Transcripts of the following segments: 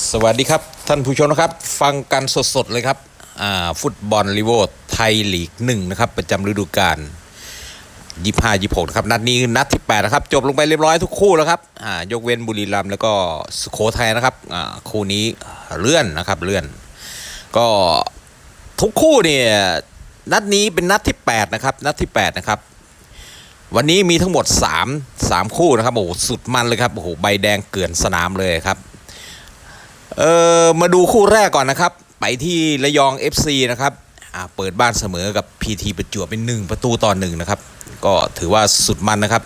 สวัสดีครับท่านผู้ชมนะครับ ฟังกันสดๆเลยครับฟุตบอลลีโวไทยลีกหนึ่งนะครับ ประจำฤดูกาลยี่ห้ายี่หกนะครับ นัดนี้นัดที่8นะครับ จบลงไปเรียบร้อยทุกคู่แล้วครับยกเว้นบุรีรัมย์แล้วก็สุโขทัยนะครับคู่นี้เลื่อนนะครับเลื่อน ก็ทุกคู่เนี่ยนัดนี้เป็นนัดที่8นะครับนัดที่8นะครับวันนี้มีทั้งหมด3 3คู่นะครับโอ้โหสุดมันเลยครับโอ้โหใบแดงเกลื่อนสนามเลยครับ เออมาดูคู่แรกก่อนนะครับ ไปที่ระยอง FC นะครับอ่าเปิดบ้านเสมอกับ PT ประจวบเป็น 1 ประตูต่อหนึ่งนะครับ ก็ถือว่าสุดมันนะครับ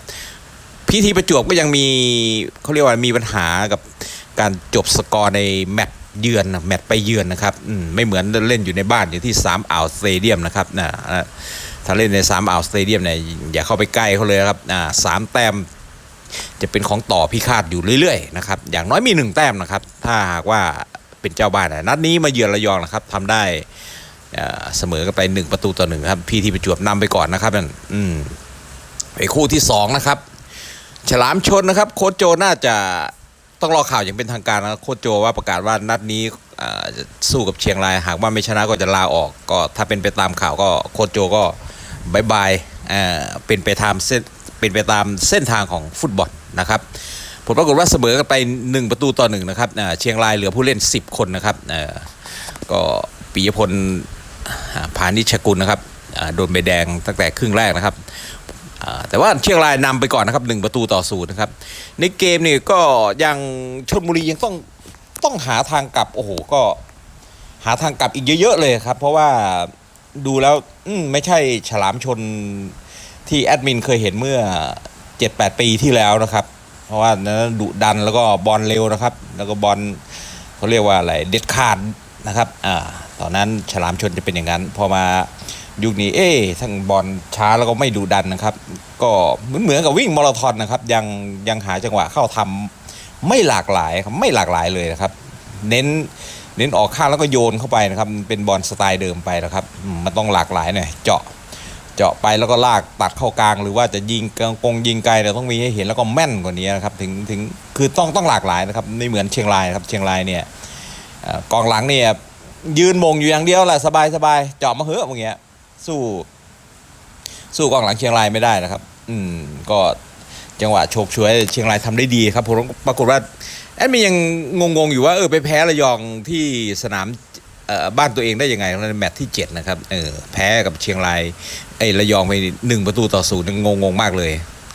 พีทีประจวบก็ยังมีเขาเรียกว่ามีปัญหากับการจบสกอร์ในแมตช์เยือนนะแมตช์ไปเยือนนะครับอืมไม่เหมือนเล่นอยู่ในบ้านอยู่ที่3อ่าวสเตเดียมนะครับนะอ่าถ้าเล่นใน3อ่าวสเตเดียมเนี่ยอย่าเข้าไปใกล้เขาเลยครับอ่าสามแต้ม จะเป็นของต่อพิฆาตอยู่เรื่อยๆนะครับอย่างน้อยมีหนึ่งแต้มนะครับ ถ้าหากว่าเป็นเจ้าบ้านนะนัดนี้มาเยือนระยองนะครับทำได้เสมอกันไปหนึ่งประตูต่อหนึ่งครับพีทีประจวบนำไปก่อนนะครับนั่นอืมไปคู่ที่สองนะครับ ฉลามชนนะครับ โคโจน่าจะต้องรอข่าวอย่างเป็นทางการนะโคโจว่าประกาศว่านัดนี้สู้กับเชียงราย หากว่าไม่ชนะก็จะลาออก ก็ถ้าเป็นไปตามข่าวก็โคโจก็บายบายอ่อเป็นไปตามเส้น เป็นไปตามเส้นทางของฟุตบอลนะครับผลปรากฏว่าเสมอกันไป 1 ประตูต่อหนึ่งนะครับเชียงรายเหลือผู้เล่น 10 คนนะครับก็ปิยพลอ่าพานิชกุลนะครับโดนใบแดงตั้งแต่ครึ่งแรกนะครับแต่ว่าเชียงรายนำไปก่อนนะครับหนึ่งประตูต่อศูนย์นะครับในเกมนี่ก็ยังชนบุรียังต้องต้องหาทางกลับโอ้โหก็หาทางกลับอีกเยอะๆเลยครับ เพราะว่าดูแล้วอืไม่ใช่ฉลามชน ที่แอดมินเคยเห็นเมื่อ 7-8 ปีที่แล้วนะครับ เพราะว่านั้นดุดันแล้วก็บอลเร็วนะครับ แล้วก็บอลเขาเรียกว่าอะไรเด็ดขาดนะครับอ่าตอนนั้นฉลามชนจะเป็นอย่างนั้น พอมายุคนี้เอ๊ทั้งบอลช้าแล้วก็ไม่ดุดันนะครับ ก็เหมือนเหมือนกับวิ่งมาราธอนนะครับ ยังยังหาจังหวะเข้าทำไม่หลากหลายครับไม่หลากหลายเลยนะครับ เน้นเน้นออกข้างแล้วก็โยนเข้าไปนะครับ เป็นบอลสไตล์เดิมไปนะครับ มันต้องหลากหลายหน่อยเจาะ เจาะไปแล้วก็ลากตัดเข้ากลาง หรือว่าจะยิงกงกงยิงไกลเนี่ยต้องมีให้เห็นแล้วก็แม่นกว่านี้นะครับถึงถึงคือต้องต้องหลากหลายนะครับไม่เหมือนเชียงรายครับเชียงรายเนี่ยกองหลังเนี่ยยืนมงอยู่อย่างเดียวแหละสบายสบายเจาะมาเหอะอย่างเงี้ยสู้ สู้กองหลังเชียงรายไม่ได้นะครับ อืมก็จังหวะโฉบฉวยเชียงรายทำได้ดีครับผมปรากฏว่าแอดมินยังงงๆอยู่ว่าเออไปแพ้ระยองที่สนาม บ้านตัวเองได้ยังไงในแมตช์ที่เจ็ดนะครับเออแพ้กับเชียงรายไอ้ระยองไปหนึ่งประตูต่อศูนย์งงงมากเลย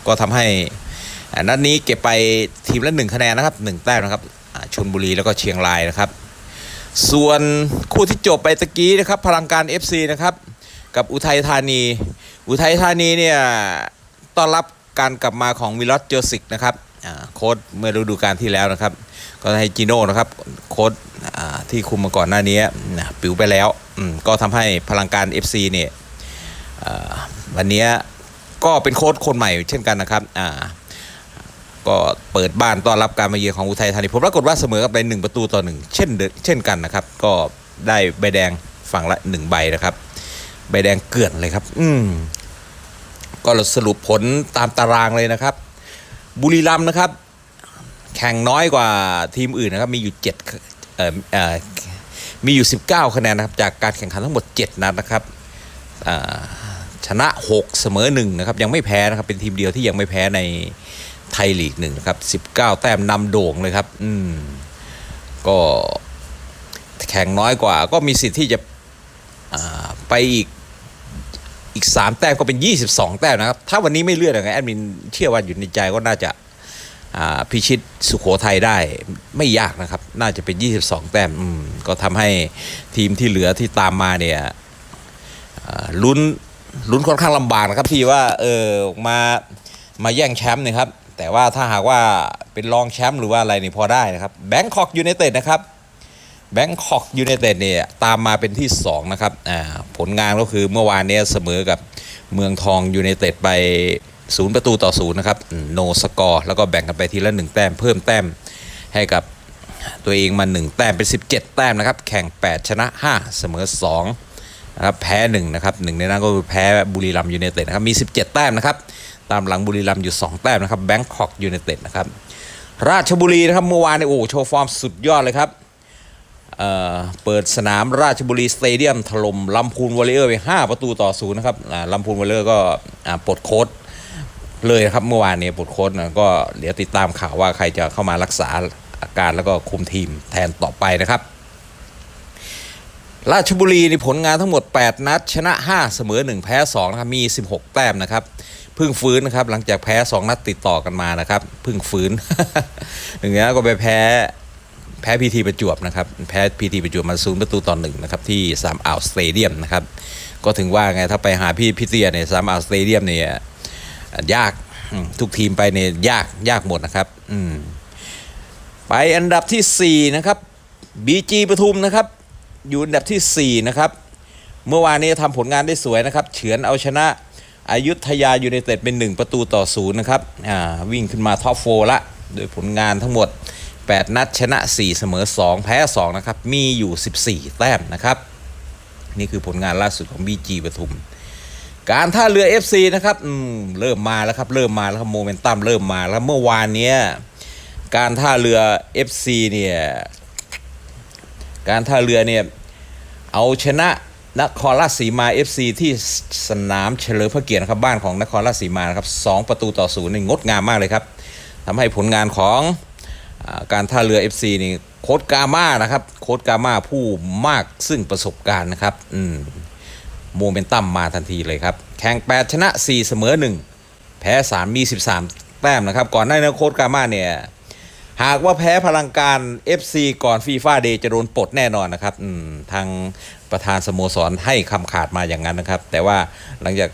ก็ทำให้นัดนี้เก็บไปทีมละหนึ่งคะแนนนะครับหนึ่งแต้มนะครับชนบุรีแล้วก็เชียงรายนะครับ ส่วนคู่ที่จบไปตะกี้นะครับ พลังการ FC นะครับ กับอุทัยธานี อุทัยธานีเนี่ยต้อนรับการกลับมาของมิลอตเจอสิกนะครับโค้ดเมื่อฤดูกาลที่แล้วนะครับ ก็ให้จิโน่นะครับโค้ดที่คุมมาก่อนหน้านี้นะปิวไปแล้วก็ทำให้พลังการ FC เนี่ยวันนี้ก็เป็นโค้ชคนใหม่เช่นกันนะครับก็เปิดบ้านต้อนรับการมาเยือนของอุทัยธานีผมปรากฏว่าเสมอกันไปหนึ่งประตูต่อหนึ่งเช่นเดิเช่นกันนะครับ ก็ได้ใบแดงฝั่งละหนึ่งใบนะครับ ใบแดงเกลื่อนเลยครับ อืมก็สรุปผลตามตารางเลยนะครับ บุรีรัมย์นะครับ แข่งน้อยกว่าทีมอื่นนะครับ มีอยู่เจ็ดเอ่อเอ่อมีอยู่ 19 คะแนนนะครับ จากการแข่งขันทั้งหมด 7 นัดนะครับอ่าชนะ 6 เสมอ1นะครับ ยังไม่แพ้นะครับ เป็นทีมเดียวที่ยังไม่แพ้ในไทยลีกหนึ่งนะครับ 19 แต้มนำโด่งเลยครับ อืม ก็แข่งน้อยกว่า ก็มีสิทธิ์ที่จะอ่าไปอีกอีก 3 แต้มก็เป็น 22 แต้มนะครับ ถ้าวันนี้ไม่เลื่อนยังไงแอดมินเชื่อว่าอยู่ในใจก็น่าจะ พิชิตสุโขทัยได้ไม่ยากนะครับ น่าจะเป็น 22 แต้มอืมก็ทำให้ทีมที่เหลือที่ตามมาเนี่ยลุ้นลุ้นค่อนข้างลำบากนะครับที่ว่าเออมามาแย่งแชมป์นะครับ แต่ว่าถ้าหากว่าเป็นรองแชมป์หรือว่าอะไรนี่พอได้นะครับแบงคอกยูไนเต็ดนะครับแบงคอกยูไนเต็ดเนี่ยตามมาเป็นที่ 2 นะครับผลงานก็คือเมื่อวานเนี้เสมอกับเมืองทองยูไนเต็ดไป ศูนย์ประตูต่อศูนย์นะครับโนสกอร์แล้วก็แบ่งกันไปทีละหนึ่งแต้มเพิ่มแต้มให้กับตัวเองมา 1 แต้มเป็น 17 แต้มนะครับ แข่ง 8 ชนะ 5 เสมอ2นะครับแพ้หนึ่งนะครับหนึ่งในนั้นก็คือแพ้บุรีรัมย์ยูไนเต็ดนะครับมี 17 แต้มนะครับ ตามหลังบุรีรัมย์อยู่ 2 แต้มนะครับแบงคอกยูไนเต็ดนะครับราชบุรีนะครับเมื่อวานเนี่ยโอ้โชว์ฟอร์มสุดยอดเลยครับเอ่อเปิดสนามราชบุรีสเตเดียมถล่มลำพูนวอลเลอร์ไป 5 ประตูต่อศูนย์นะครับลำพูนวอลเลอร์ก็ปลดโค้ด เลยครับเมื่อวานเนี่ยปลดโค้ดนะก็เดี๋ยวติดตามข่าวว่าใครจะเข้ามารักษาอาการแล้วก็คุมทีมแทนต่อไปนะครับราชบุรีในผลงานทั้งหมด 8 นัด ชนะ 5 เสมอ 1 แพ้2นะครับมี 16 แต้มนะครับเพิ่งฟื้นนะครับหลังจากแพ้ 2 นัดติดต่อกันมานะครับเพิ่งฟื้นหนึ่งนี้ก็ไปแพ้แพ้พีทีประจวบนะครับแพ้พีทีประจวบมาศูนย์ประตูต่อหนึ่งนะครับที่สามอ่าวสเตเดียมนะครับก็ถึงว่าไงถ้าไปหาพี่พิเตียเนี่ยสามอ่าวสเตเดียมเนี่ย ยากทุกทีมไปเนี่ยยากยากหมดนะครับไปอันดับทีสี่4 นะครับบีจีปทุมนะครับ อยู่อันดับทีสี่ 4 นะครับ เมื่อวานนี้ทำผลงานได้สวยนะครับ เฉือนเอาชนะอายุทยายูไนเต็ดเป็น 1 ประตูต่อศูนย์นะครับวิ่งขึ้นมาท็อปโฟละ โดยผลงานทั้งหมด 8 นัดชนะ 4 เสมอ 2 แพ้ 2 นะครับ มีอยู่ 14 แต้มนะครับ นี่คือผลงานล่าสุดของบีจีปทุม การท่าเรือ FC นะครับอืมเริ่มมาแล้วครับ เริ่มมาแล้วครับโมเมนตัมเริ่มมาแล้วเมื่อวานเนี้ยการท่าเรือ FC เนี่ยการท่าเรือเนี่ยเอาชนะนครราชสีมา FC ที่สนามเฉลิมพระเกียรตินะครับบ้านของนครราชสีมานะครับสองประตูต่อศูนย์งดงามมากเลยครับทำให้ผลงานของอการท่าเรือ FC นี่โค้ดกาม่านะครับโค้ดกาม่าผู้มากซึ่งประสบการณ์นะครับ อืม โมเมนตัมมาทันทีเลยครับ แข่ง 8 ชนะ 4 เสมอ 1 แพ้ 3 มี 13 แต้มนะครับ ก่อนหน้านี้โค้ดกามาเนี่ย หากว่าแพ้พลังการ FC ก่อนฟีฟ่าเดย์จะโดนปลดแน่นอนนะครับทางประธานสโมสรให้คำขาดมาอย่างนั้นนะครับ แต่ว่าหลังจาก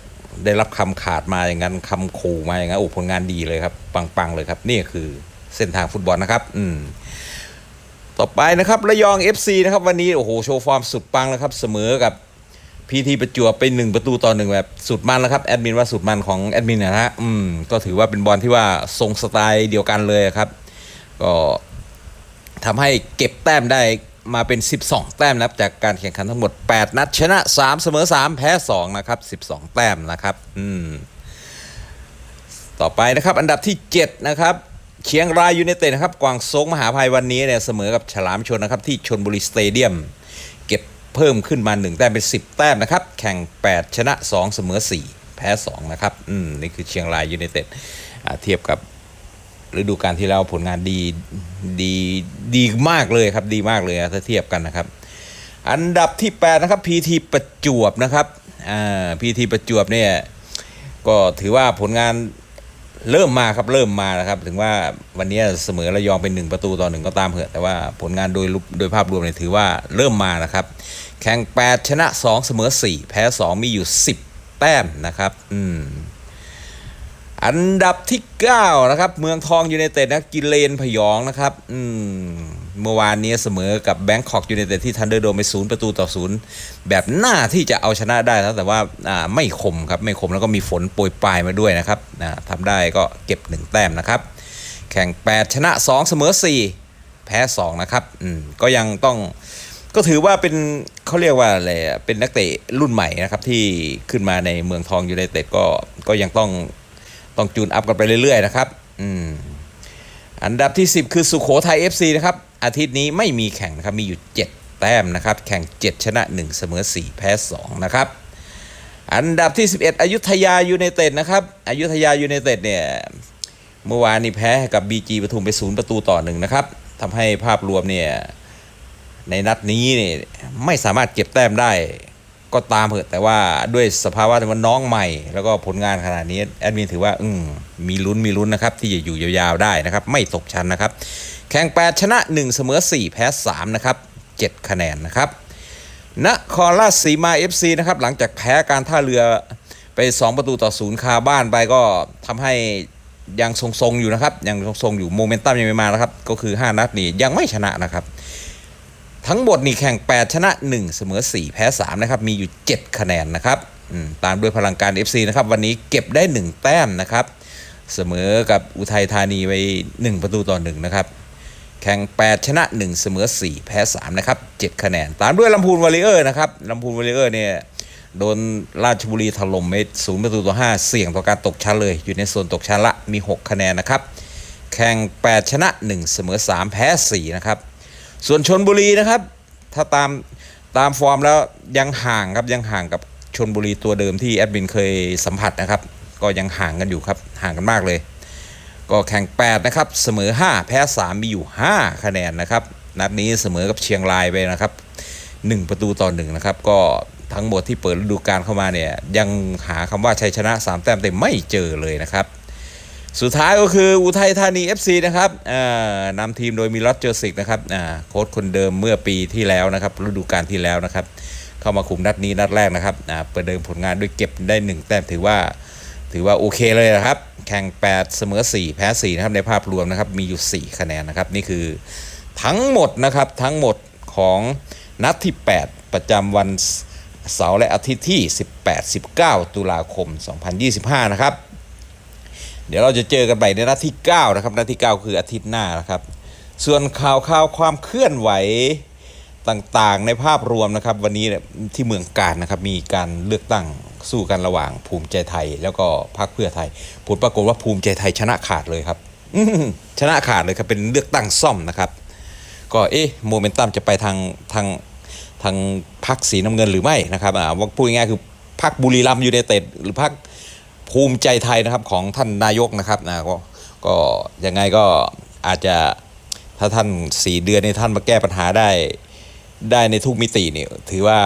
ได้รับคำขาดมาอย่างนั้นคำขู่มาอย่างนั้นโอ้ผลงานดีเลยครับ ปังๆเลยครับ นี่คือเส้นทางฟุตบอลนะครับ อืมต่อไปนะครับระยอง FC นะครับวันนี้โอ้โหโชว์ฟอร์มสุดปังแล้วครับเสมอกับ พีทีประจวบไปหนึ่งประตูต่อหนึ่งแบบสุดมันแล้วครับแอดมินว่าสุดมันของแอดมินนะฮะอืมก็ถือว่าเป็นบอลที่ว่าทรงสไตล์เดียวกันเลยครับ ก็ทำให้เก็บแต้มได้มาเป็น 12 แต้มนะครับจากการแข่งขันทั้งหมด 8 นัดชนะ 3 เสมอ 3 แพ้ 2 นะครับ 12 แต้มนะครับอืมต่อไปนะครับ อันดับที่ 7 นะครับเชียงรายยูไนเต็ดนะครับกวางซงมหาภัยวันนี้เนี่ยเสมอกับฉลามชนนะครับที่ชนบุรีสเตเดียม เก็บ เพิ่มขึ้นมา 1 แต้มเป็น 10 แต้มนะครับ แข่ง 8 ชนะ 2 เสมอ 4 แพ้ 2 นะครับ อืม นี่คือเชียงรายยูไนเต็ดเทียบกับฤดูกาลที่แล้วผลงานดีดีดีมากเลยครับ ดีมากเลยถ้าเทียบกันนะครับ อันดับที่ 8 นะครับพีทีประจวบนะครับอ่าพีทีประจวบเนี่ยก็ถือว่าผลงานเริ่มมาครับเริ่มมานะครับ ถึงว่าวันนี้เสมอระยองเป็นหนึ่งประตูต่อหนึ่งก็ตามเหอะแต่ว่าผลงานโดยรูปโดยภาพรวมเนี่ยถือว่าเริ่มมานะครับ แข่ง 8 ชนะ 2 เสมอ 4 แพ้ 2 มีอยู่ 10 แต้มนะครับ อืม อันดับที่ 9 นะครับ เมืองทองยูไนเต็ดนะกินเลนพยองนะครับ อืม เมื่อวานนี้เสมอกับแบงคอกยูไนเต็ดที่ทันเดอร์โดมไปศูนย์ประตูต่อศูนย์แบบหน้าที่จะเอาชนะได้นะแต่ว่าอ่าไม่คมครับ ไม่คมแล้วก็มีฝนโปรยปลายมาด้วยนะครับอ่าทำได้ก็เก็บ 1 แต้มนะครับ แข่ง 8 ชนะ 2 เสมอ 4 แพ้ 2 นะครับ อืม ก็ยังต้อง ก็ถือว่าเป็นเขาเรียกว่าอะไรเป็นนักเตะรุ่นใหม่นะครับ ที่ขึ้นมาในเมืองทองยูไนเต็ดก็ก็ยังต้องต้องจูนอัพกันไปเรื่อยๆนะครับ อืมอันดับที่ 10 คือสุโขทัย FC นะครับ อาทิตย์นี้ไม่มีแข่งนะครับ มีอยู่ 7 แต้มนะครับ แข่ง 7 ชนะ 1 เสมอ 4 แพ้ 2 นะครับ อันดับที่ 11 อยุธยายูไนเต็ดนะครับ อยุธยายูไนเต็ดเนี่ย เมื่อวานนี้แพ้กับ BG ปทุมไป 0 ประตูต่อหนึ่งนะครับทำให้ภาพรวมเนี่ย ในนัดนี้เนี่ยไม่สามารถเก็บแต้มได้ ก็ตามเถอะแต่ว่าด้วยสภาวะที่มันน้องใหม่ แล้วก็ผลงานขนาดนี้แอดมินถือว่าอืมมีลุ้นมีลุ้นนะครับ ที่จะอยู่ยาวๆได้นะครับ ไม่ตกชั้นนะครับ แข่ง 8 ชนะ 1 เสมอ 4 แพ้ 3 นะครับ 7 คะแนนนะครับนครราชสีมา FC นะครับ หลังจากแพ้การท่าเรือไป 2 ประตูต่อศูนย์คาบ้านไปก็ทำให้ยังทรงๆอยู่นะครับ ยังทรงๆอยู่โมเมนตัมยังไม่มานะครับ ก็คือ 5 นัดนี้ยังไม่ชนะนะครับ ทั้งหมดนี่แข่ง 8 ชนะ 1 เสมอ 4 แพ้ 3 นะครับ มีอยู่ 7 คะแนนนะครับตามด้วยพลังการ FC นะครับ วันนี้เก็บได้ 1 แต้มนะครับ เสมอกับอุทัยธานีไป 1 ประตูต่อ 1 นะครับ แข่ง 8 ชนะ 1 เสมอ 4 แพ้ 3 นะครับ 7 คะแนน ตามด้วยลำพูนวอลเลเยอร์นะครับลำพูนวอลเลเยอร์เนี่ยโดนราชบุรีถล่มไปศูนย์ประตูต่อ 5 เสี่ยงต่อการตกชั้นเลย อยู่ในโซนตกชั้นละมี 6 คะแนนนะครับ แข่ง 8 ชนะ 1 เสมอ 3 แพ้ 4 นะครับ ส่วนชนบุรีนะครับ ถ้าตามตามฟอร์มแล้วยังห่างครับยังห่างกับชนบุรีตัวเดิมที่แอดมินเคยสัมผัสนะครับ ก็ยังห่างกันอยู่ครับห่างกันมากเลย ก็แข่ง 8 นะครับ เสมอ 5 แพ้ 3 มีอยู่ 5 คะแนนนะครับ นัดนี้เสมอกับเชียงรายไปนะครับ 1 ประตูต่อ1นะครับก็ทั้งหมดที่เปิดฤดูกาลเข้ามาเนี่ยยังหาคำว่าชัยชนะ 3 แต้มแต่ไม่เจอเลยนะครับ สุดท้ายก็คืออุทัยธานี FC นะครับนำทีมโดยมีล็อตเจอร์สิกนะครับโค้ชคนเดิมเมื่อปีที่แล้วนะครับฤดูกาลที่แล้วนะครับ เข้ามาคุมนัดนี้นัดแรกนะครับอ่าประเดิมผลงานด้วยเก็บได้ 1 แต้มถือว่า ถือว่าโอเคเลยนะครับ แข่ง 8 เสมอ 4 แพ้4นะครับในภาพรวมนะครับมีอยู่ 4 คะแนนนะครับ นี่คือทั้งหมดนะครับทั้งหมดของนัดที่ 8 ประจำวันเสาร์และอาทิตย์ที่ 18-19 ตุลาคม 2025 นะครับ เดี๋ยวเราจะเจอกันใหม่ในนัดที่ 9 นะครับนัดที่ 9 คืออาทิตย์หน้านะครับ ส่วนข่าวข่าวความเคลื่อนไหวต่างๆ ในภาพรวมนะครับ วันนี้ที่เมืองการนะครับมีการเลือกตั้งสู้กันระหว่างภูมิใจไทย แล้วก็พรรคเพื่อไทย ผลปรากฏว่าภูมิใจไทยชนะขาดเลยครับชนะขาดเลยครับเป็นเลือกตั้งซ่อมนะครับ ก็เอ๊ะโมเมนตัมจะไปทางทางทางพรรคสีน้ำเงินหรือไม่นะครับอ่าว่าพูดง่ายๆคือพรรคบุรีรัมย์ยูไนเต็ดหรือพรรค ภูมิใจไทยนะครับของท่านนายกนะครับนะก็ก็ยังไงก็อาจจะถ้าท่านสี่เดือนในท่านมาแก้ปัญหาได้ได้ในทุกมิติเนี่ยถือว่า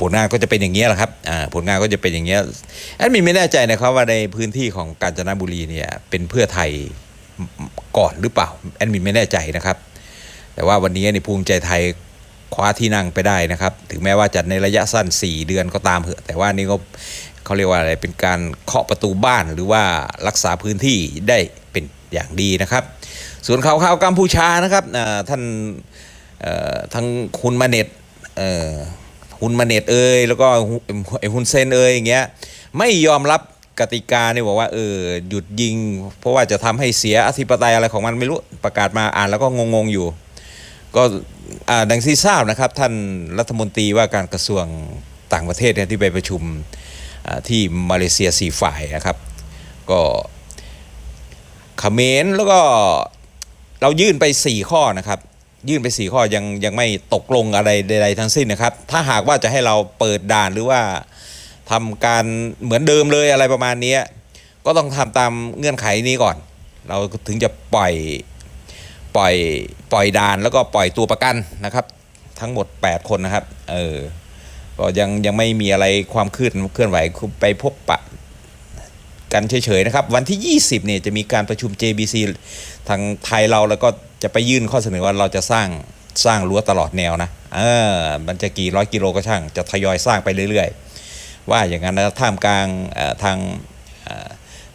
ผลงานก็จะเป็นอย่างนี้ยแหละครับอ่าผลงานก็จะเป็นอย่างเงี้ยแอดมินไม่แน่ใจนะครับว่าในพื้นที่ของกาญจนบุรีเนี่ยเป็นเพื่อไทยก่อนหรือเปล่าแอดมินไม่แน่ใจนะครับ แต่ว่าวันนี้ในภูมิใจไทยคว้าที่นั่งไปได้นะครับ ถึงแม้ว่าจะในระยะสั้น 4 เดือนก็ตามเหอะแต่ว่านี่ก็ เขาเรียกว่าอะไรเป็นการเคาะประตูบ้านหรือว่ารักษาพื้นที่ได้เป็นอย่างดีนะครับ ส่วนข่าวข่าวกัมพูชานะครับท่านทั้งคุณมาเน็ตคุณมาเน็ตเอ่ยแล้วก็ไอ้ฮุนเซนเอ่ยอย่างเงี้ยไม่ยอมรับกติกาเนี่ยบอกว่าเออหยุดยิง เพราะว่าจะทำให้เสียอธิปไตยอะไรของมันไม่รู้ประกาศมาอ่านแล้วก็งงๆอยู่ ก็ดังที่ทราบนะครับ ท่านรัฐมนตรีว่าการกระทรวงต่างประเทศเนี่ยที่ไปประชุม ที่มาเลเซียสี่ฝ่ายนะครับ ก็เขมรแล้วก็เรายื่นไป 4 ข้อนะครับ ยื่นไป 4 ข้อยังยังไม่ตกลงอะไรใดๆทั้งสิ้นนะครับ ถ้าหากว่าจะให้เราเปิดด่านหรือว่าทำการเหมือนเดิมเลยอะไรประมาณนี้ก็ต้องทำตามเงื่อนไขนี้ก่อน เราถึงจะปล่อยปล่อยปล่อยด่านแล้วก็ปล่อยตัวประกันนะครับ ทั้งหมด 8 คนนะครับ เออ ก็ยังยังไม่มีอะไรความคลื่นเคลื่อนไหวไปพบปะกันเฉยๆนะครับ วันที่ 20เนี่ยจะมีการประชุม JBC ทางไทยเราแล้วก็จะไปยื่นข้อเสนอว่าเราจะสร้างสร้างรั้วตลอดแนวนะเออมันจะกี่ร้อยกิโลก็ช่าง จะทยอยสร้างไปเรื่อยๆ ว่าอย่างนั้นนะท่ามกลางทาง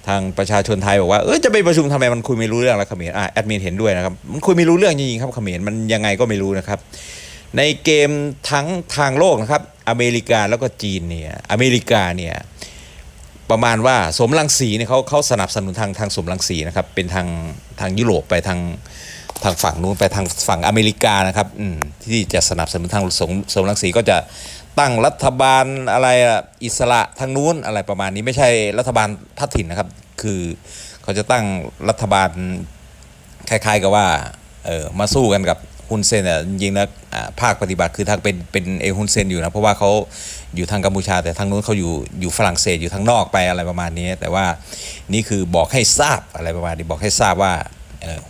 ทางประชาชนไทยบอกว่าเออจะไปประชุมทำไมมันคุยไม่รู้เรื่องแล้วเขมรอะแอดมินเห็นด้วยนะครับมันคุยไม่รู้เรื่องจริงๆครับเขมรมันยังไงก็ไม่รู้นะครับ ในเกมทั้งทางโลกนะครับ อเมริกาแล้วก็จีนเนี่ย อเมริกาเนี่ยประมาณว่าสมรังสีเนี่ยเขาเขาสนับสนุนทางทางสมรังสีนะครับ เป็นทางทางยุโรปไปทางทางฝั่งนู้นไปทางฝั่งอเมริกานะครับที่จะสนับสนุนทางสมสมรังสีก็จะตั้งรัฐบาลอะไรอิสระทางนู้นอะไรประมาณนี้ไม่ใช่รัฐบาลพัฒถิ่นนะครับ คือเขาจะตั้งรัฐบาลคล้ายๆกับว่าเออมาสู้กันกับ ฮุนเซนอะจริงๆนะภาคปฏิบัติคือทางเป็นเป็นเอฮุนเซนอยู่นะเพราะว่าเขาอยู่ทางกัมพูชา แต่ทางนู้นเขาอยู่อยู่ฝรั่งเศสอยู่ทางนอกไปอะไรประมาณนี้ แต่ว่านี่คือบอกให้ทราบอะไรประมาณนี้บอกให้ทราบว่า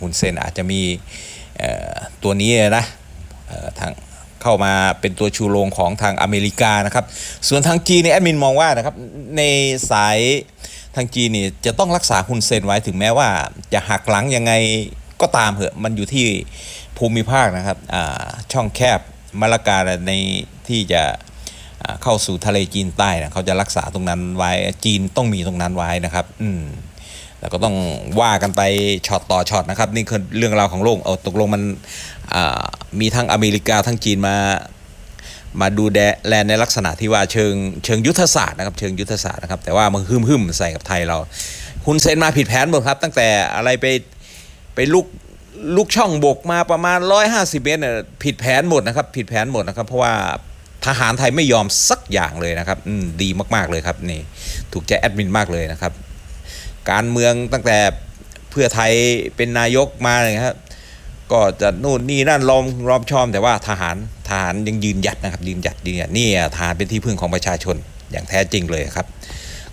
ฮุนเซนอาจจะมีตัวนี้นะทางเข้ามาเป็นตัวชูโรงของทางอเมริกานะครับส่วนทางจีนเนี่ยแอดมินมองว่านะครับในสายทางจีนนี่จะต้องรักษาฮุนเซนไว้ถึงแม้ว่าจะหักหลังยังไงก็ตามเหอะมันอยู่ที่ ภูมิภาคนะครับช่องแคบมาลากาในที่จะเข้าสู่ทะเลจีนใต้นะเขาจะรักษาตรงนั้นไว้จีนต้องมีตรงนั้นไว้นะครับอืมแล้วก็ต้องว่ากันไปช็อตต่อช็อตนะครับ นี่คือเรื่องราวของโลกเอาตกลงมันมีทั้งอเมริกาทั้งจีนมามาดูแลในลักษณะที่ว่าเชิงเชิงยุทธศาสตร์นะครับเชิงยุทธศาสตร์นะครับแต่ว่ามันหึ่มหึมใส่กับไทยเราฮุนเซนมาผิดแผนหมดครับ ตั้งแต่อะไรไปไปลุก ลุกช่องบกมาประมาณ 150 เมตรเนี่ยผิดแผนหมดนะครับ ผิดแผนหมดนะครับ เพราะว่าทหารไทยไม่ยอมสักอย่างเลยนะครับอืมดีมากๆเลยครับนี่ถูกใจแอดมินมากเลยนะครับ การเมืองตั้งแต่เพื่อไทยเป็นนายกมาเนี่ยครับก็จะนู่นนี่นั่นล้อมล้อมชอมแต่ว่าทหารทหารยังยืนหยัดนะครับยืนหยัดยืนหยัดนี่ทหารเป็นที่พึ่งของประชาชนอย่างแท้จริงเลยครับ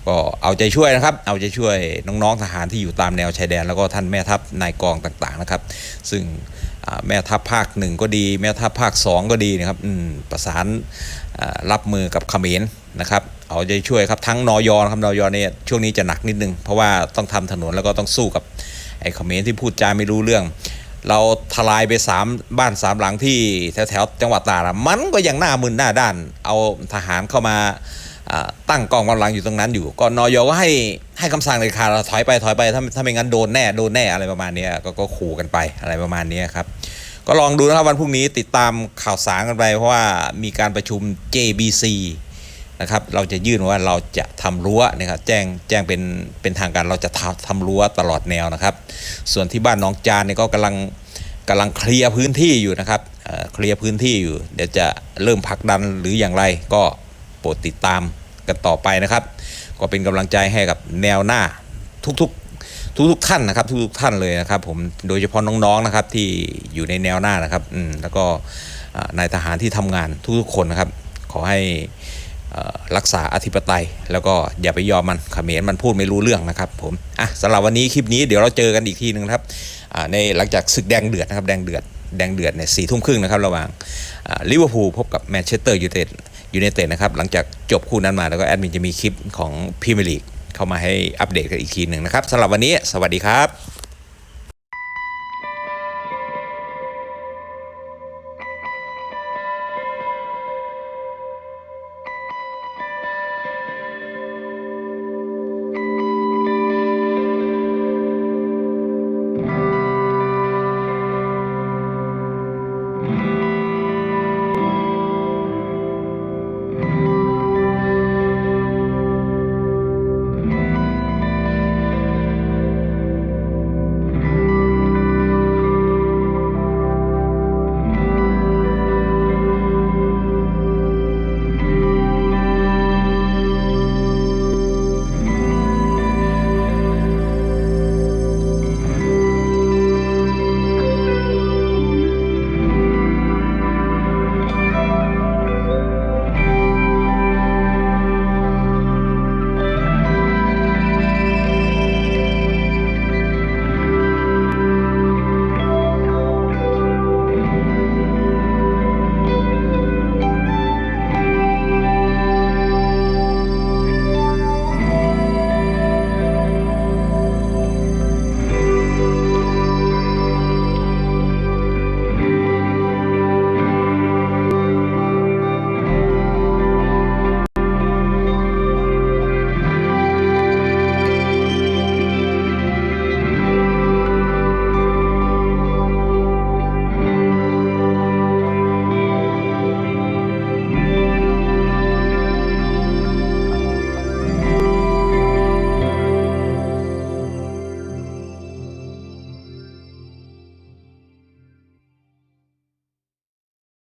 ก็เอาใจช่วยนะครับ เอาใจช่วยน้องๆทหารที่อยู่ตามแนวชายแดน แล้วก็ท่านแม่ทัพนายกองต่างๆนะครับ ซึ่งแม่ทัพภาคหนึ่งก็ดี แม่ทัพภาคสองก็ดีนะครับประสานรับมือกับเขมรนะครับเอาใจช่วยครับทั้งนอยนครับนอยอเนี่ยช่วงนี้จะหนักนิดนึง เพราะว่าต้องทำถนนแล้วก็ต้องสู้กับไอ้เขมรที่พูดจาไม่รู้เรื่อง เราทลายไปสามบ้านสามหลังที่แถวๆจังหวัดตราดมันก็ยังหน้ามึนหน้าด้าน เอาทหารเข้ามา ตั้งกองกำลังอยู่ตรงนั้นอยู่ ก็นอยก็ให้ให้คำสั่งเลยค่ะเราถอยไปถอยไปถ้าถ้าไม่งั้นโดนแน่โดนแน่อะไรประมาณนี้ก็ก็ขู่กันไปอะไรประมาณนี้ครับก็ลองดูนะครับวันพรุ่งนี้ติดตามข่าวสารกันไปเพราะว่ามีการประชุม JBC นะครับเราจะยื่นว่าเราจะทำรั้วนะครับแจ้งแจ้งเป็นเป็นทางการเราจะทำทำรั้วตลอดแนวนะครับ ส่วนที่บ้านน้องจานเนี่ยก็กำลังกำลังเคลียร์พื้นที่อยู่นะครับเอ่อเคลียร์พื้นที่อยู่ เดี๋ยวจะเริ่มผลักดันหรืออย่างไรก็โปรดติดตาม กันต่อไปนะครับ ก็เป็นกำลังใจให้กับแนวหน้าทุกๆทุกๆท่านนะครับทุกๆท่านเลยนะครับ ผมโดยเฉพาะน้องๆนะครับที่อยู่ในแนวหน้านะครับอืมแล้วก็นายทหารที่ทำงานทุกๆคนนะครับ ขอให้รักษาอธิปไตย แล้วก็อย่าไปยอมมันเขมรมันพูดไม่รู้เรื่องนะครับ ผมอะสำหรับวันนี้คลิปนี้เดี๋ยวเราเจอกันอีกทีหนึงนะครับในหลังจากศึกแดงเดือดนะครับแดงเดือดแดงเดือดเนี่ยสี่ทุ่มครึ่งนะครับระหว่างลิเวอร์พูลพบกับแมนเชสเตอร์ยูไนเต็ด ยูเนเต็ดนะครับ หลังจากจบคู่นั้นมาแล้วก็แอดมินจะมีคลิปของพรีเมียร์ลีกเข้ามาให้อัปเดตกันอีกทีหนึ่งนะครับสำหรับวันนี้ สวัสดีครับ